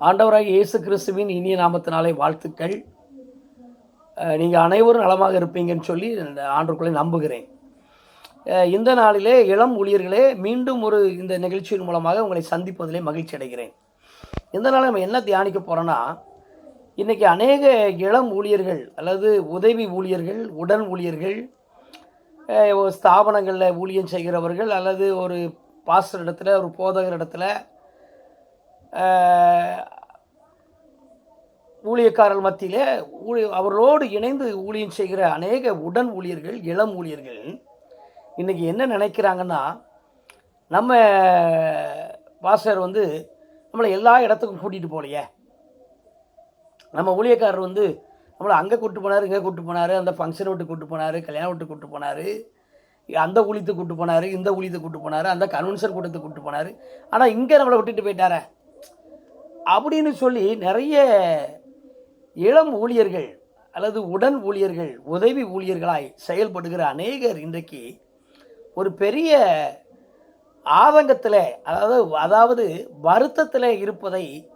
ஆண்டவராக இயேசு கிறிஸ்துவின் இனிய நாமத்தினாலே வாழ்த்துக்கள். நீங்கள் அனைவரும் நலமாக இருப்பீங்கன்னு சொல்லி ஆண்டுக்குள்ளே நம்புகிறேன். இந்த நாளிலே இளம் ஊழியர்களே மீண்டும் ஒரு இந்த நிகழ்ச்சியின் மூலமாக உங்களை சந்திப்பதிலே மகிழ்ச்சி அடைகிறேன். இந்த நாள் நம்ம என்ன தியானிக்க போகிறோன்னா இன்றைக்கி அநேக இளம் ஊழியர்கள் அல்லது உதவி ஊழியர்கள் உடன் ஊழியர்கள் ஸ்தாபனங்களில் ஊழியம் செய்கிறவர்கள் அல்லது ஒரு பாஸ்டர் இடத்துல ஒரு போதகர் இடத்துல ஊழியக்காரர்கள் மத்தியிலே ஊழி அவர்களோடு இணைந்து ஊழியம் செய்கிற அநேக உடன் ஊழியர்கள் இளம் ஊழியர்கள் இன்றைக்கி என்ன நினைக்கிறாங்கன்னா நம்ம பாஸ்டர் வந்து நம்மளை எல்லா இடத்துக்கும் கூட்டிகிட்டு போகலையே. நம்ம ஊழியக்காரர் வந்து நம்மளை அங்கே கூட்டு போனார் இங்கே கூட்டு போனார் அந்த ஃபங்க்ஷன் விட்டு கூட்டு போனார் கல்யாணம் விட்டு கூட்டு போனார் அந்த ஊழியத்தை கூட்டு போனார் இந்த ஊழியத்தை கூட்டு போனார் அந்த கன்வென்ஷன் கூட்டத்துக்கு கூட்டு போனார். ஆனால் இங்கே நம்மளை விட்டுட்டு போயிட்டாரே. அப்படின்னு சொல்லி நிறைய இளம் ஊழியர்கள் அல்லது உடன் ஊழியர்கள் உதவி ஊழியர்களாய் செயல்படுகிற அநேகர் இன்றைக்கு ஒரு பெரிய ஆதங்கத்தில் அதாவது அதாவது வருத்தத்தில் இருப்பதை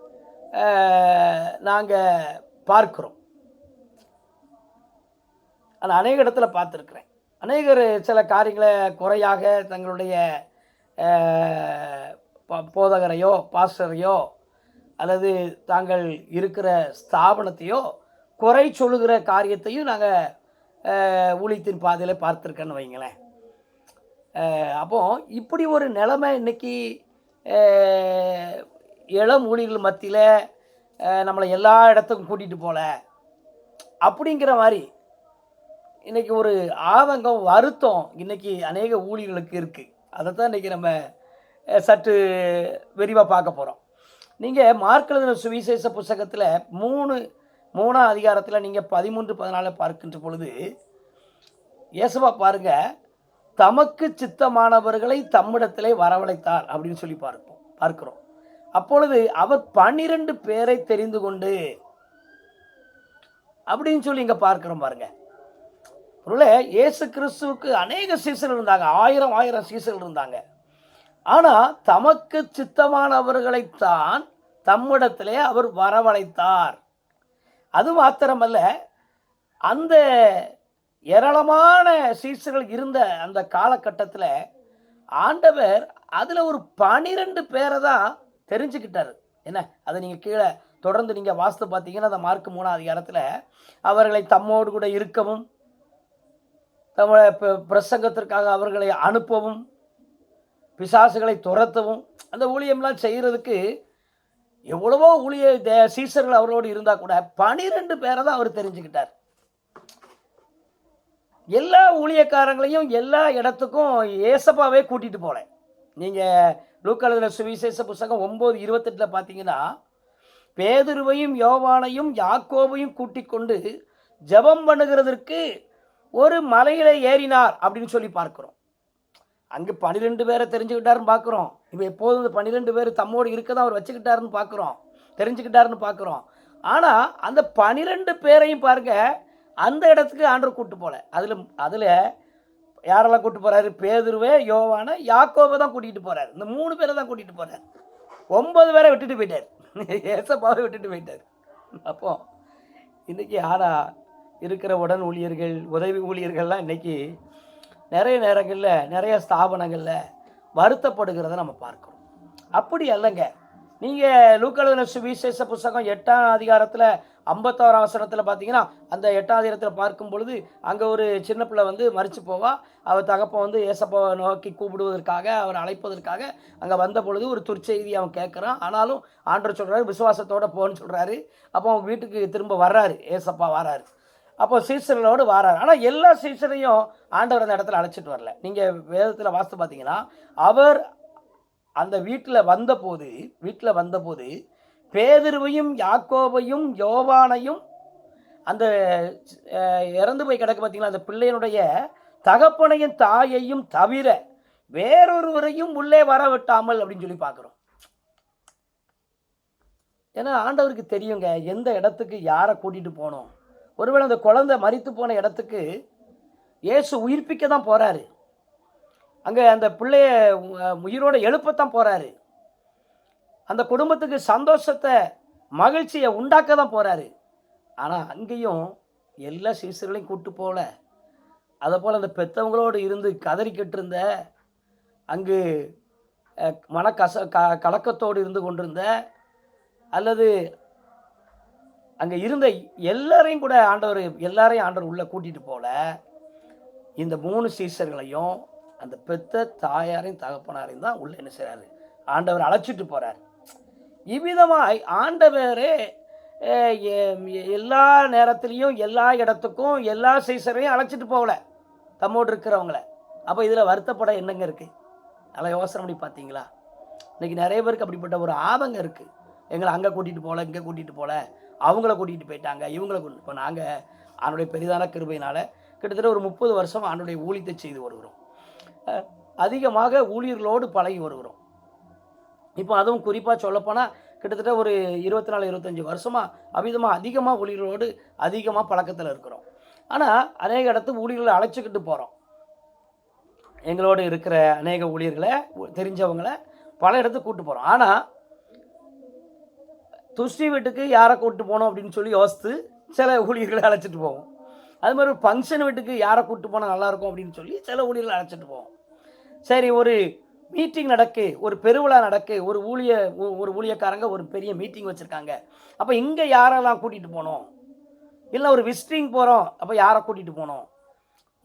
நாங்கள் பார்க்கிறோம். அது அநேக இடத்துல பார்த்துருக்குறேன். அநேகர் சில காரியங்களை குறையாக தங்களுடைய ப- போதகரையோ பாஸ்டரையோ அல்லது தாங்கள் இருக்கிற ஸ்தாபனத்தையோ குறை சொல்லுகிற காரியத்தையும் நாங்கள் ஊழியத்தின் பாதையில் பார்த்துருக்கேன்னு வைங்களேன். அப்போது அப்போ இப்படி ஒரு நிலைமை இன்னைக்கு இளம் ஊழியர்கள் மத்தியில் நம்மளை எல்லா இடத்துக்கும் கூட்டிகிட்டு போகல அப்படிங்கிற மாதிரி இன்றைக்கி ஒரு ஆதங்கம் வருத்தம் இன்றைக்கி அநேக ஊழியர்களுக்கு இருக்குது அதை தான் இன்றைக்கி நம்ம சற்று விரிவாக பார்க்க போகிறோம் நீங்கள் மார்க்கெழுதின சுவிசேஷ புஸ்தகத்தில் மூணு மூணாம் அதிகாரத்தில் நீங்கள் பதிமூன்று பதினாலு பார்க்கின்ற பொழுது இயேசுவா பாருங்க தமக்கு சித்தமானவர்களை தம்மிடத்திலே வரவழைத்தார் அப்படின்னு சொல்லி பார்ப்போம் பார்க்கிறோம். அப்பொழுது அவர் பன்னிரண்டு பேரை தெரிந்து கொண்டு அப்படின்னு சொல்லி இங்கே பார்க்குறோம் பாருங்க. பொருளே இயேசு கிறிஸ்துவுக்கு அநேக சீசர்கள் இருந்தாங்க ஆயிரம் ஆயிரம் சீசர்கள் இருந்தாங்க. ஆனால் தமக்கு சித்தமானவர்களைத்தான் தம்மிடத்திலே அவர் வரவழைத்தார். அது மாத்திரமல்ல அந்த ஏராளமான சீசர்கள் இருந்த அந்த காலகட்டத்தில் ஆண்டவர் அதில் ஒரு பனிரெண்டு பேரை தான் தெரிஞ்சுக்கிட்டார். என்ன? அதை நீங்கள் கீழே தொடர்ந்து நீங்கள் வாஸ்து பார்த்தீங்கன்னா அந்த மார்க் மூணாம் அதிகாரத்தில் அவர்களை தம்மோடு கூட இருக்கவும் தமிழ ப- பிரசங்கத்திற்காக அவர்களை அனுப்பவும் பிசாசுகளை துரத்தவும் அந்த ஊழியம்லாம் செய்கிறதுக்கு எவ்வளவோ ஊழிய தே- சீசர்கள் அவரோடு இருந்தால் கூட பனிரெண்டு பேரை தான் அவர் தெரிஞ்சுக்கிட்டார். எல்லா ஊழியக்காரங்களையும் எல்லா இடத்துக்கும் ஏசப்பாவே கூட்டிகிட்டு போனேன். நீங்கள் லூக்கழுதின சுவிசேஷ புஸ்தகம் ஒம்பது இருபத்தெட்டில் பார்த்தீங்கன்னா பேதுருவையும் யோவானையும் யாக்கோவையும் கூட்டிக் கொண்டு ஜெபம் பண்ணுகிறதற்கு ஒரு மலையில் ஏறினார் அப்படின்னு சொல்லி பார்க்குறோம். அங்கே பன்னிரெண்டு பேரை தெரிஞ்சுக்கிட்டாருன்னு பார்க்குறோம் இப்போ எப்போதும் இந்த பன்னிரெண்டு பேர் தம்மோடு இருக்க தான் அவர் வச்சுக்கிட்டாருன்னு பார்க்குறோம் தெரிஞ்சுக்கிட்டாருன்னு பார்க்குறோம் ஆனால் அந்த பனிரெண்டு பேரையும் பாருங்க அந்த இடத்துக்கு ஆண்டர் கூட்டு போகல அதில் அதில் யாரெல்லாம் கூட்டு போகிறாரு பேதுருவே யோவான யாக்கோவை தான் கூட்டிகிட்டு போகிறார் இந்த மூணு பேரை தான் கூட்டிகிட்டு போகிறார் ஒன்பது பேரை விட்டுட்டு போயிட்டார். ஏசப்பாவை விட்டுட்டு போயிட்டார். அப்போ இன்றைக்கி ஆனா இருக்கிற உடன் ஊழியர்கள் உதவி ஊழியர்கள்லாம் இன்றைக்கி நிறைய நேரங்களில் நிறைய ஸ்தாபனங்களில் வருத்தப்படுகிறத நம்ம பார்க்குறோம். அப்படி அல்லங்க நீங்கள் லூக்கழுதின சுவிசேஷ புஸ்தகம் எட்டாம் அதிகாரத்தில் ஐம்பத்தோரு அவசரத்தில் பார்த்தீங்கன்னா அந்த எட்டாம் அதிகாரத்தில் பார்க்கும் பொழுது அங்கே ஒரு சின்ன பிள்ளை வந்து மறித்து போவா. அவர் தகப்பை வந்து ஏசப்பாவை நோக்கி கூப்பிடுவதற்காக அவர் அழைப்பதற்காக அங்கே வந்த பொழுது ஒரு துர்ச்செய்தி அவன் கேட்குறான் ஆனாலும் ஆண்டர் சொல்கிறாரு விசுவாசத்தோடு போன்னு சொல்கிறாரு அப்போ அவன் வீட்டுக்கு திரும்ப வர்றாரு ஏசப்பா வராரு. அப்போ சீசனோடு வாரார். ஆனால் எல்லா சீசனையும் ஆண்டவர் அந்த இடத்துல அழைச்சிட்டு வரல. நீங்கள் வேதத்தில் வாஸ்து பார்த்தீங்கன்னா அவர் அந்த வீட்டில் வந்தபோது வீட்டில் வந்தபோது பேதிருவையும் யாக்கோபையும் யோவானையும் அந்த இறந்து போய் கிடக்கு பார்த்தீங்களா அந்த பிள்ளையனுடைய தகப்பனையும் தாயையும் தவிர வேறொருவரையும் உள்ளே வர விட்டாமல் அப்படின்னு சொல்லி பார்க்குறோம். ஏன்னா ஆண்டவருக்கு தெரியுங்க எந்த இடத்துக்கு யாரை கூட்டிகிட்டு போகணும்? ஒருவேளை அந்த குழந்தை மறித்து போன இடத்துக்கு இயேசு உயிர்ப்பிக்க தான் போகிறாரு அங்கே அந்த பிள்ளைய உயிரோடு எழுப்பத்தான் போகிறாரு அந்த குடும்பத்துக்கு சந்தோஷத்தை மகிழ்ச்சியை உண்டாக்க தான் போகிறாரு ஆனால் அங்கேயும் எல்லா சீசர்களையும் கூட்டு போகல அதை போல் அந்த பெத்தவங்களோடு இருந்து கதறிக்கிட்டு இருந்த அங்கு மனக்கச க கலக்கத்தோடு இருந்து கொண்டிருந்த அல்லது அங்கே இருந்த எல்லாரையும் கூட ஆண்டவர் எல்லாரையும் ஆண்டவர் உள்ளே கூட்டிகிட்டு போகல இந்த மூணு சீசர்களையும் அந்த பெத்த தாயாரையும் தகப்பனாரையும் தான் உள்ளே என்ன செய்கிறாரு ஆண்டவர் அழைச்சிட்டு போகிறார் இவ்விதமாய் ஆண்டவரே எல்லா நேரத்துலையும் எல்லா இடத்துக்கும் எல்லா சீசரையும் அழைச்சிட்டு போகல தம்மோடு இருக்கிறவங்கள. அப்போ இதில் வருத்தப்பட என்னங்க இருக்குது நல்லா யோசனை பண்ணி பார்த்தீங்களா இன்னைக்கு நிறைய பேருக்கு அப்படிப்பட்ட ஒரு ஆபங்க இருக்குது எங்களை அங்கே கூட்டிகிட்டு போகல இங்கே கூட்டிகிட்டு போகல அவங்கள கூட்டிகிட்டு போயிட்டாங்க இவங்கள கூட்டிட்டு இப்போ நாங்கள் அவனுடைய பெரிதான கிருபையினால் கிட்டத்தட்ட ஒரு முப்பது வருஷம் அவனுடைய ஊழியத்தை செய்து வருகிறோம். அதிகமாக ஊழியர்களோடு பழகி வருகிறோம். இப்போ அதுவும் குறிப்பாக சொல்லப்போனால் கிட்டத்தட்ட ஒரு இருபத்தி நாலு இருபத்தஞ்சி வருஷமாக அமிதமாக அதிகமாக ஊழியர்களோடு அதிகமாக பழக்கத்தில் இருக்கிறோம். ஆனால் அநேக இடத்துக்கு ஊழியர்களை அழைச்சிக்கிட்டு போகிறோம் எங்களோடு இருக்கிற அநேக ஊழியர்களை தெரிஞ்சவங்களை பல இடத்துக்கு கூப்பிட்டு போகிறோம் ஆனால் துஷ்டி வீட்டுக்கு யாரை கூப்பிட்டு போகணும் அப்படின்னு சொல்லி யோசித்து சில ஊழியர்களை அழைச்சிட்டு போவோம். அது மாதிரி ஒரு ஃபங்க்ஷன் வீட்டுக்கு யாரை கூப்பிட்டு போனால் நல்லாயிருக்கும் அப்படின்னு சொல்லி சில ஊழியர்களை அழைச்சிட்டு போவோம். சரி ஒரு மீட்டிங் நடக்கு ஒரு பெருவிழா நடக்கு ஒரு ஊழிய ஒரு ஊழியக்காரங்க ஒரு பெரிய மீட்டிங் வச்சுருக்காங்க. அப்போ இங்கே யாரெல்லாம் கூட்டிகிட்டு போகணும் இல்லை ஒரு விசிட்டிங் போகிறோம் அப்போ யாரை கூட்டிகிட்டு போகணும்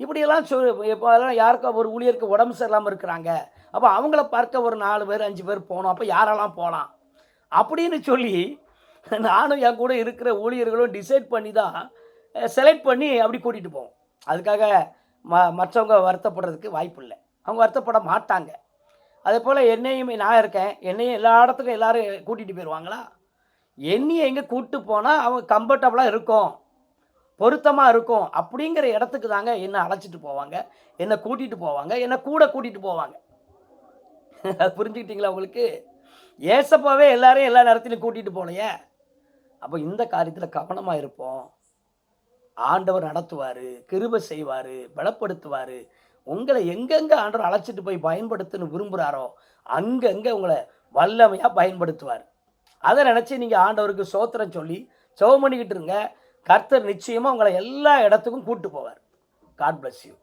இப்படியெல்லாம் சொல் இப்போ அதெல்லாம் யாருக்கோ ஒரு ஊழியருக்கு உடம்பு சரியில்லாமல் இருக்கிறாங்க. அப்போ அவங்கள பார்க்க ஒரு நாலு பேர் அஞ்சு பேர் போகணும் அப்போ யாரெல்லாம் போகலாம் அப்படின்னு சொல்லி நானும் என் கூட இருக்கிற ஊழியர்களும் டிசைட் பண்ணி தான் செலக்ட் பண்ணி அப்படி கூட்டிகிட்டு போவோம். அதுக்காக ம மற்றவங்க வருத்தப்படுறதுக்கு வாய்ப்பு இல்லை. அவங்க வருத்தப்பட மாட்டாங்க. அதே போல் என்னையும் நான் இருக்கேன். என்னையும் எல்லா இடத்துக்கும் எல்லோரும் கூட்டிகிட்டு போயிடுவாங்களா என்னையும் எங்கே கூப்பிட்டு போனால் அவங்க கம்ஃபர்டபுளாக இருக்கும் பொருத்தமாக இருக்கும் அப்படிங்கிற இடத்துக்கு தாங்க என்னை அழைச்சிட்டு போவாங்க. என்னை கூட்டிகிட்டு போவாங்க. என்னை கூட கூட்டிகிட்டு போவாங்க. புரிஞ்சுக்கிட்டிங்களா புரிஞ்சுக்கிட்டீங்களா உங்களுக்கு? ஏசப்பாவே எல்லாரையும் எல்லா நேரத்திலையும் கூட்டிகிட்டு போகலையே? அப்போ இந்த காரியத்தில் கவனமாக இருப்போம். ஆண்டவர் நடத்துவார் கிருபை செய்வார் பலப்படுத்துவார். உங்களை எங்கெங்கே ஆண்டவர் அழைச்சிட்டு போய் பயன்படுத்துன்னு விரும்புகிறாரோ அங்கங்கே உங்களை வல்லமையாக பயன்படுத்துவார். அதை நினச்சி நீங்கள் ஆண்டவருக்கு சோத்திரம் சொல்லி செவம் பண்ணிக்கிட்டு இருங்க. கர்த்தர் நிச்சயமாக உங்களை எல்லா இடத்துக்கும் கூப்பிட்டு போவார். God bless you